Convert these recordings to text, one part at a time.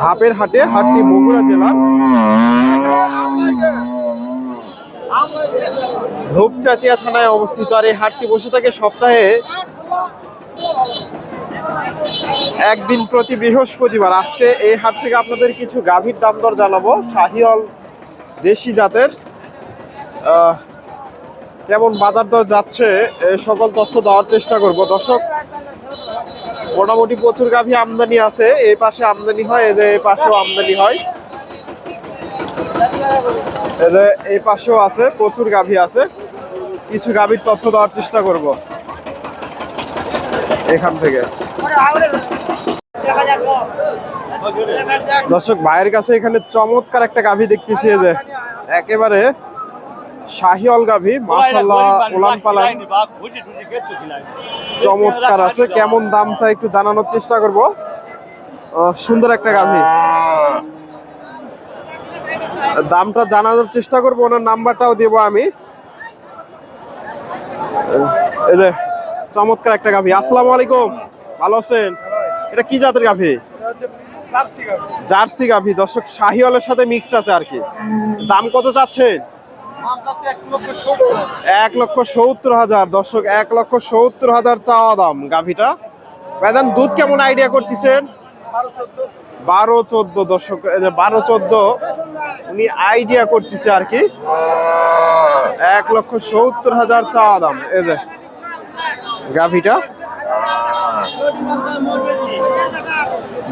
ধাপের হাটে হাটটি বগুড়া জেলার ধূপচাচিয়া থানায় অবস্থিত। আর এই হাটটি বসে থাকে সপ্তাহে একদিন প্রতি বৃহস্পতিবার। আজকে এই হাট থেকে আপনাদের কিছু গাভীর দাম দর জানাব। শাহিওল দেশি জাতের কেমন বাজার দর যাচ্ছে সকল তথ্য দেওয়ার চেষ্টা করব। দর্শক মোটামুটি প্রচুর গাভী আমদানি আছে। এই পাশে আমদানি হয় এদের এই পাশেও আমদানি হয়। এদের এই পাশেও আছে, প্রচুর গাভী আছে। কিছু গাভীর তথ্য দেওয়ার চেষ্টা করব। এখান থেকে। দর্শক, ভাইয়ের কাছে এখানে চমৎকার একটা গাভী দেখতেছি এই যে। একেবারে শাহিওল গাভী মাশাল্লাহ উলান পালান। চমৎকার আছে কেমন দাম চাই একটু জানানোর চেষ্টা করব। সুন্দর একটা গাভী। দামটা জানানোর চেষ্টা করব ওনার নাম্বারটাও দেব আমি। এই যে চমৎকার একটা গাভী। আসসালামু আলাইকুম। ভালো আছেন? এটা কি জাতের গাভী? জার্সি গাভী। দর্শক শাহিওয়ালের সাথে মিক্সড আছে আর কি। দাম কত চাচ্ছেন? এক লক্ষ সত্তর হাজার। দর্শক, এক লক্ষ সত্তর হাজার চাওয়া দাম গাভীটা। বেদান দুধ কেমন আইডিয়া করতেছেন? বারো চোদ্দ, দর্শক বারো চোদ্দ, উনি আইডিয়া করতেছে আর কি। এক লক্ষ সত্তর হাজার চাওয়া দাম, এই যে গাভীটা।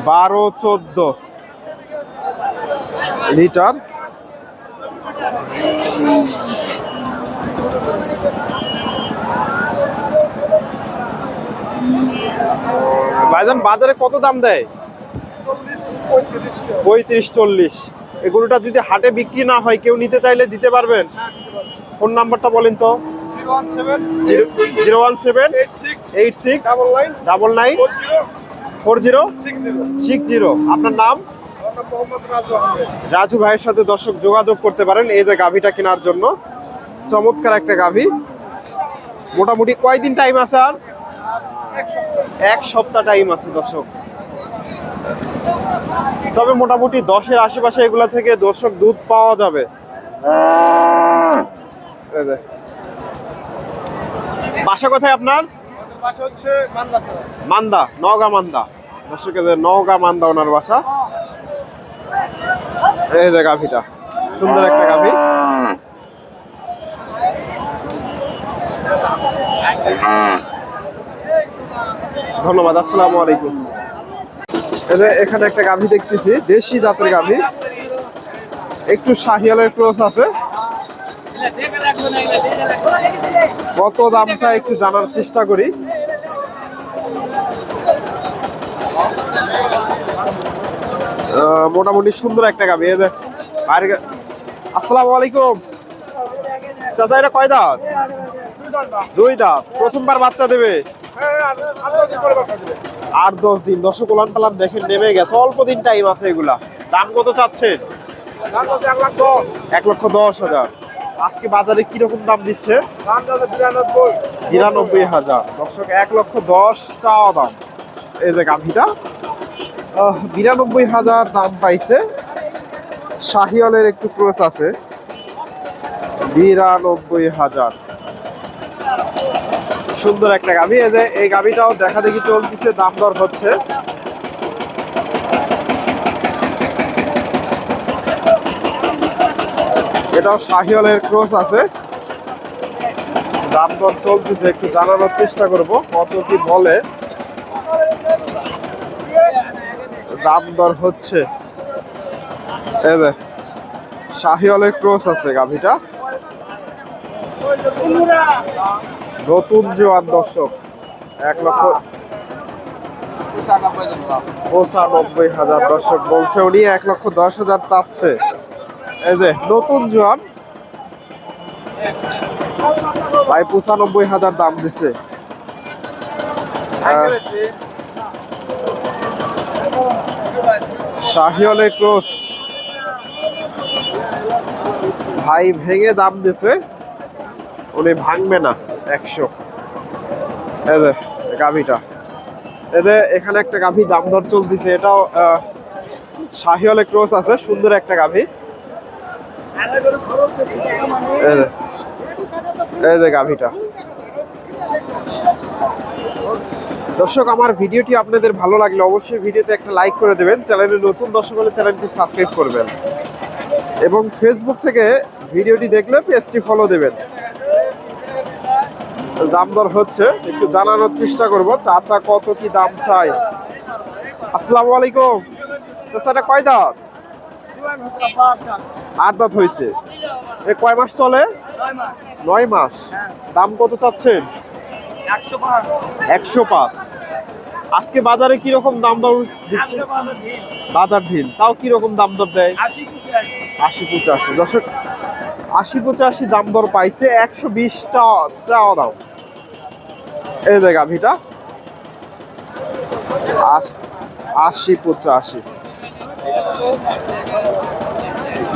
বারো চোদ্দ লিটার। ভাইজান বাজারে কত দাম দেয়? পঁয়ত্রিশ চল্লিশ। এগুলোটা যদি হাটে বিক্রি না হয় কেউ নিতে চাইলে দিতে পারবেন? ফোন নাম্বারটা বলেন তো। Zero one seven eight six double nine four zero. Six zero. আপনার নাম? রাজু ভাইয়ের সাথে দর্শক যোগাযোগ করতে পারেন এই যে গাভীটা কেনার জন্য। চমৎকার একটা গাভী। মোটামুটি কয়দিন টাইম আছে আর? এক সপ্তাহ। টাইম আছে দর্শক। তবে মোটামুটি দশের আশেপাশে এগুলা থেকে দর্শক দুধ পাওয়া যাবে। বাসা কোথায় আপনার? মান্দা নওগাঁ মান্দা। দর্শক এই যে নওগাঁ মান্দা ওনার বাসা। এই যে গাভীটা। সুন্দর একটা গাভী। ধন্যবাদ, আসসালামু আলাইকুম। এখানে একটা গাভী দেখতেছি, দেশি জাতের গাভী। একটু শাহিয়ালের ক্রস আছে। কত দাম চাই একটু জানার চেষ্টা করি। মোটামুটি সুন্দর একটা যে বাইরে আসসালামু আলাইকুম। চাচা এটা কয় দাঁত? দুই দাঁত। প্রথমবার বাচ্চা দেবে। আট দশ দিন। দশক উলান পালান দেখেন নেমে গেছে। অল্প দিন টাইম আছে এগুলা। দাম কত চাচ্ছেন? এক লক্ষ দশ হাজার। আজকে বাজারে কীরকম দাম দিচ্ছে? বিরানব্বই হাজার। দর্শক এক লক্ষ দশ চাওয়া দাম। এই যে গাভীটা। বিরানব্বই হাজার দাম পাইছে। শাহিওয়ালের একটু ক্রোস আছে। বিরানব্বই হাজার। সুন্দর একটা গাভী। এই যে, এই গাভীটাও দেখা দেখি চলতেছে, দাম দর হচ্ছে। এটাও শাহিওয়ালের ক্রস আছে। দাম দর চলতেছে, একটু জানানোর চেষ্টা করব, কত কি বলে। দাম দর হচ্ছে। এই যে, শাহিওয়ালের ক্রস আছে গাভীটা। নতুন জোয়ার দর্শক, এক লক্ষ পঁচানব্বই হাজার দর্শক বলছে উনি, এক লক্ষ দশ হাজার চাচ্ছে। এই যে, নতুন জোয়ান ভাই, পঁচানব্বই হাজার দাম দিছে। আহ, শাহিওয়ালে ক্রস। ভাই ভেঙে দাম দিছে। উনি ভাঙবে না একশো। যে গাভিটা। এদের এখানে একটা গাভি দাম দর চলতেছে। এটাও আহ, শাহিওয়ালে ক্রস আছে সুন্দর একটা গাভি। এই যে গাভিটা। দর্শক আমার ভিডিওটি আপনাদের ভালো লাগলে অবশ্যই ভিডিওতে একটা লাইক করে দেবেন। চ্যানেলে নতুন দর্শক হলে চ্যানেলটি সাবস্ক্রাইব করবেন। এবং ফেসবুক থেকে ভিডিওটি দেখলে পেজটি ফলো দেবেন। দাম দর হচ্ছে একটু জানানোর চেষ্টা করব চাচা কত কি দাম চাই আসসালামু আলাইকুম। চাচাটা কয় দাঁত? আট দাঁত হয়েছে। এ কয় মাস চলে? নয় মাস। দাম কত চাচ্ছেন? একশো পাঁচ। আজকে বাজারে কি রকম দাম দর দিচ্ছে? বাজার ঢিল। তাও কি রকম দাম দর দেয়? আশি পঁচাশি। দর্শক আশি পঁচাশি দাম দর পাইছে একশো বিশ চাওয়া দাম এই যে গাভিটা। আশি পঁচাশি।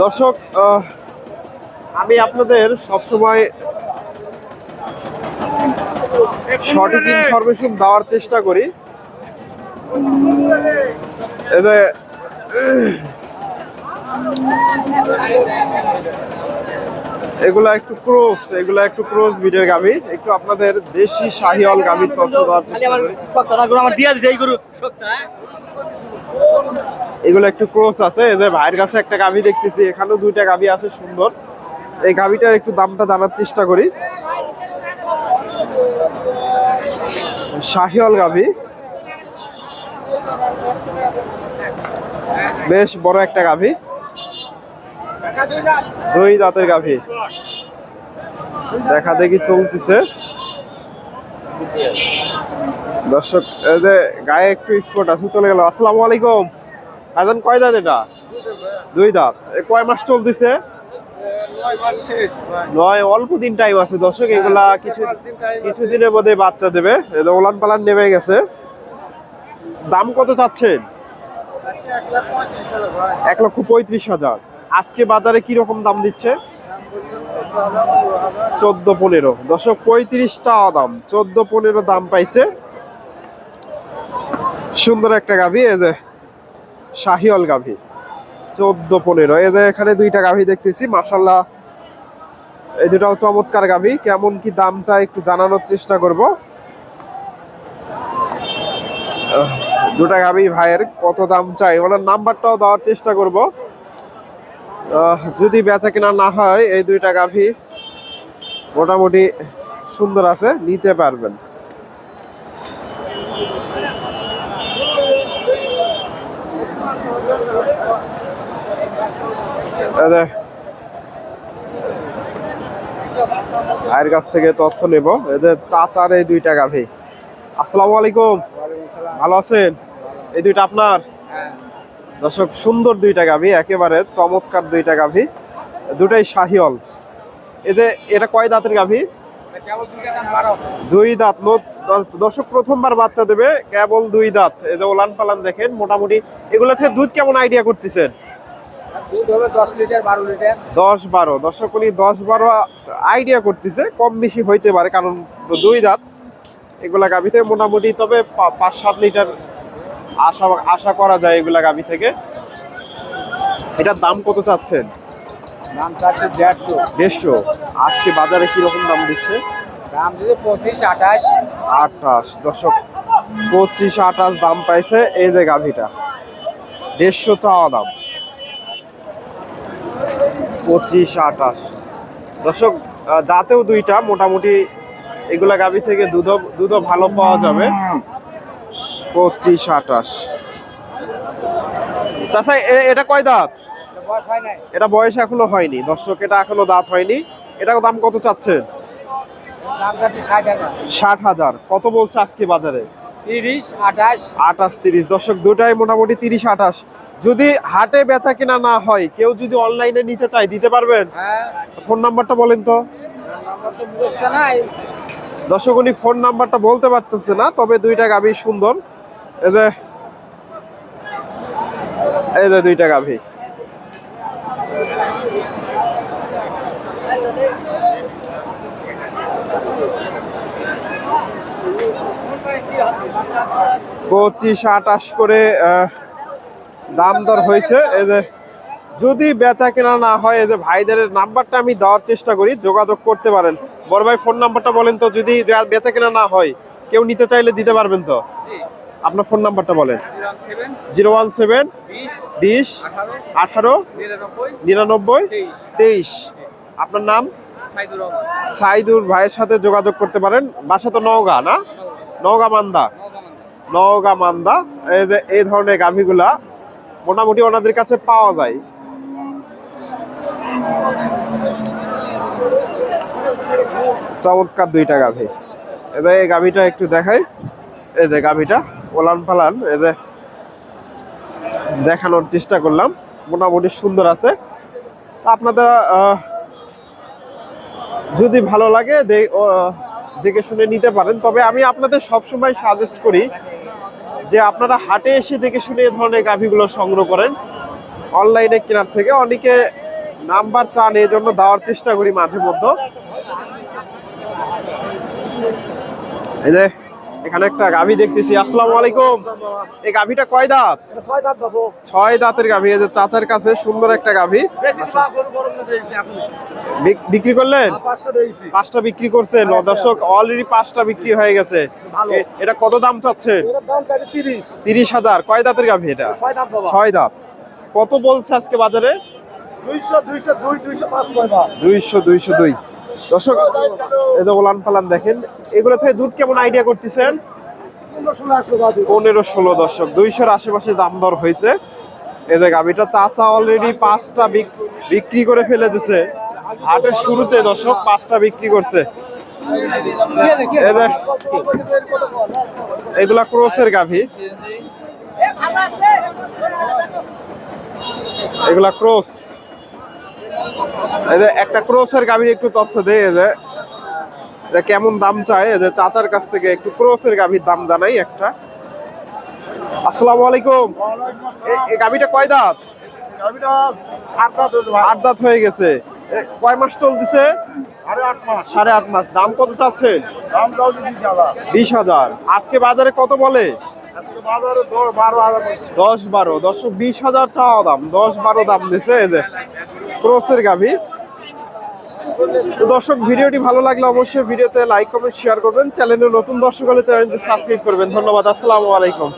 দর্শক আমি আপনাদের সবসময় সঠিক ইনফরমেশন দেওয়ার চেষ্টা করি। এগুলা একটু ক্রোস এগুলা একটু ক্রোস বিটের গাভি। একটু আপনাদের দেশি শাহিওয়াল গাভির তথ্য দেওয়ার চেষ্টা করি। গরু এগুলো একটু ক্রোস আছে। এই যে ভাইয়ের কাছে একটা গাভি দেখতেছি এখানেও দুইটা গাভি আছে সুন্দর। এই গাভিটার একটু দামটা জানার চেষ্টা করি। শাহিওয়াল গাভি। বেশ বড় একটা গাভি। দুই দাঁতের গাভি। দেখা দেখি চলতেছে। দর্শক গায়ে একটু স্পট আছে, চলে গেল। আসসালামু আলাইকুম। আজান কয় দাঁত এটা? দুই দাঁত। কয় মাস চলতেছে? নয় অল্প দিন টাইম আছে। দর্শক এগুলা কিছু কিছু দিনের মধ্যে বাচ্চা দেবে। ওলান পালান নেমে গেছে। দাম কত চাচ্ছেন? এক লক্ষ পঁয়ত্রিশ হাজার। আজকে বাজারে কি রকম দাম দিচ্ছে চোদ্দ পনেরো। দর্শক পঁয়ত্রিশ চাওয়া দাম। চোদ্দ পনেরো দাম পাইছে। সুন্দর একটা গাভি এই যে শাহিওয়াল গাভি। চোদ্দ পনেরো। এই যে এখানে দুইটা গাভি দেখতেছি মাসাল্লাহ এই দুটাও চমৎকার গাভি। কেমন কি দাম চাই একটু জানানোর চেষ্টা করব। দুটা গাভি ভাইয়ের কত দাম চাই? ওনার নাম্বারটাও দেওয়ার চেষ্টা করব। যদি বেচা কেনা না হয়, এই দুইটা গাভি মোটামুটি সুন্দর আছে, নিতে পারবেন। ভাইয়ের কাছ থেকে তথ্য নেব। এদের চাচার এই দুইটা গাভি। আসসালামু আলাইকুম। ভালো আছেন? এই দুইটা আপনার? দর্শক, সুন্দর দুইটা গাভি, একেবারে চমৎকার দুইটা গাভি, দুটাই শাহিওল এই যে, এটা কয় দাঁতের গাভি? দুই দাঁত। দর্শক, প্রথমবার বাচ্চা দেবে, কেবল দুই দাঁত। এই যে ওলান পালান দেখেন, মোটামুটি এগুলো থেকে দুধ কেমন আইডিয়া করতেছেন? দুধ হবে দশ লিটার বারো লিটার। দশ বারো। দর্শক উনি দশ বারো আইডিয়া করতেছে কম বেশি হইতে পারে কারণ দুই দাঁত এগুলা গাভি থেকে মোটামুটি তবে পাঁচ সাত লিটার আশা আশা করা যায় এগুলা গাভি থেকে। এটার দাম কত চাচ্ছেন? দাম চাচ্ছে দেড়শো। দেড়শো। আজকে বাজারে কীরকম দাম দিচ্ছে? দাম দিচ্ছে পঁচিশ আঠাশ। আঠাশ। দর্শক পঁচিশ আঠাশ দাম পাইছে এই যে গাভিটা। দেড়শো চাওয়া দাম। পঁচিশ আঠাশ। দর্শক দাঁতেও দুইটা মোটামুটি এগুলা গাভি থেকে দুধও দুধও ভালো পাওয়া যাবে। পঁচিশ আঠাশ। চাষা এটা কয় দাঁত? এটা বয়স হয় নাই। এটা বয়স এখনও হয়নি। দর্শক এটা এখনও দাঁত হয়নি। এটা দাম কত চাচ্ছেন? চাচ্ছে ষাট হাজার। কত বলছে আজকে বাজারে? তিরিশ আঠাশ। আঠাশ তিরিশ। দর্শক দুটাই মোটামুটি তিরিশ আঠাশ। যদি হাটে বেচা কিনা না হয় কেউ যদি অনলাইনে নিতে চায় দিতে পারবেন? হ্যাঁ। ফোন নাম্বারটা বলেন তো। দর্শক উনি ফোন নাম্বারটা বলতে পারতেছে না তবে দুইটা গাভী সুন্দর। এই যে এই যে দুইটা গাভী। পঁচিশ আটাশ করে দাম দর হয়েছে। এই যে যদি বেচা কেনা না হয় এই যে ভাইদের নাম্বারটা আমি দেওয়ার চেষ্টা করি যোগাযোগ করতে পারেন। বড় ভাই ফোন নাম্বারটা বলেন তো যদি বেচা কেনা না হয় কেউ নিতে চাইলে দিতে পারবেন তো? আপনার ফোন নাম্বারটা বলেন। জিরো ওয়ান সেভেন বিশ আঠারো নিরানব্বই তেইশ। আপনার নাম? সাইদুর সাইদুর ভাইয়ের সাথে যোগাযোগ করতে পারেন। বাসা তো নওগাঁ না? নওগাঁ মান্দা নওগাঁ মান্দা এই যে এই ধরনের গাভীগুলা মোটামুটি ওনাদের কাছে পাওয়া যায়। চমৎকার দুইটা গাভী। এবার এই গাভীটা একটু দেখাই। এই যে গাভীটা ওলান পালান এই যে দেখানোর চেষ্টা করলাম। মোটামুটি সুন্দর আছে। আপনাদের যদি ভালো লাগে দেখে শুনে নিতে পারেন। তবে আমি আপনাদের সবসময় সাজেস্ট করি যে আপনারা হাটে এসে দেখে শুনে এ ধরনের গাভীগুলো সংগ্রহ করেন। অনলাইনে কেনার থেকে অনেকে নাম্বার চান, এই জন্য দেওয়ার চেষ্টা করি মাঝে মধ্যে। এই যে এখানে একটা গাভী দেখতেছি। আসসালামু আলাইকুম। এই গাভীটা কয় দাঁত? ছয় দাঁত বাবু। ছয় দাঁতের গাভী। এই যে চাচার কাছে সুন্দর একটা গাভী। বিক্রি করলেন? পাঁচটা রয়েছে। পাঁচটা বিক্রি করছেন। দর্শক অলরেডি পাঁচটা বিক্রি হয়ে গেছে। এটা কত দাম চাচ্ছেন? চাইছে তিরিশ। হাজার। কয় দাঁতের গাভী এটা? ছয় দাঁত ছয় দাঁত। কত বলছে আজকে বাজারে? দুইশো দুইশো দুই দুইশো পাঁচ দুইশো দুইশো দুই। দর্শক, এই যে ওলান পালান দেখেন, এগুলো থেকে দুধ কেমন আইডিয়া করতেছেন? পনেরো ষোলো দর্শক, দুইশোর আশেপাশে দাম দর হয়েছে। এই যে গাভীটা চাচা অলরেডি পাঁচটা বিক- বিক্রি করে ফেলে দিছে। হাটের শুরুতে দর্শক পাঁচটা বিক্রি করছে। এগুলা ক্রোসের গাভী। এগুলা ক্রোস। এই যে একটা ক্রোসের গাভীর একটু তথ্য দেয় এই যে এটা কেমন দাম চায়? এই যে চাচার কাছ থেকে একটু ক্রোসের গাভীর দাম জানাই একটা। আসসালামু আলাইকুম। এই গাভীটা কয় দাঁত? আট দাঁত হয়ে গেছে। কয় মাস চলতেছে? সাড়ে আট মাস। দাম কত চাচ্ছেন? বিশ হাজার। আজকে বাজারে কত বলে? দশ বারো, দশ বিশ হাজার চাওয়া দাম, দশ বারো দাম দিছে, এই যে ক্রসের গাভী। দর্শক, ভিডিওটি ভালো লাগলে অবশ্যই ভিডিওতে লাইক কমেন্ট শেয়ার করবেন। চ্যানেলে নতুন দর্শক হলে চ্যানেলটি সাবস্ক্রাইব করবেন। ধন্যবাদ, আসসালামু আলাইকুম।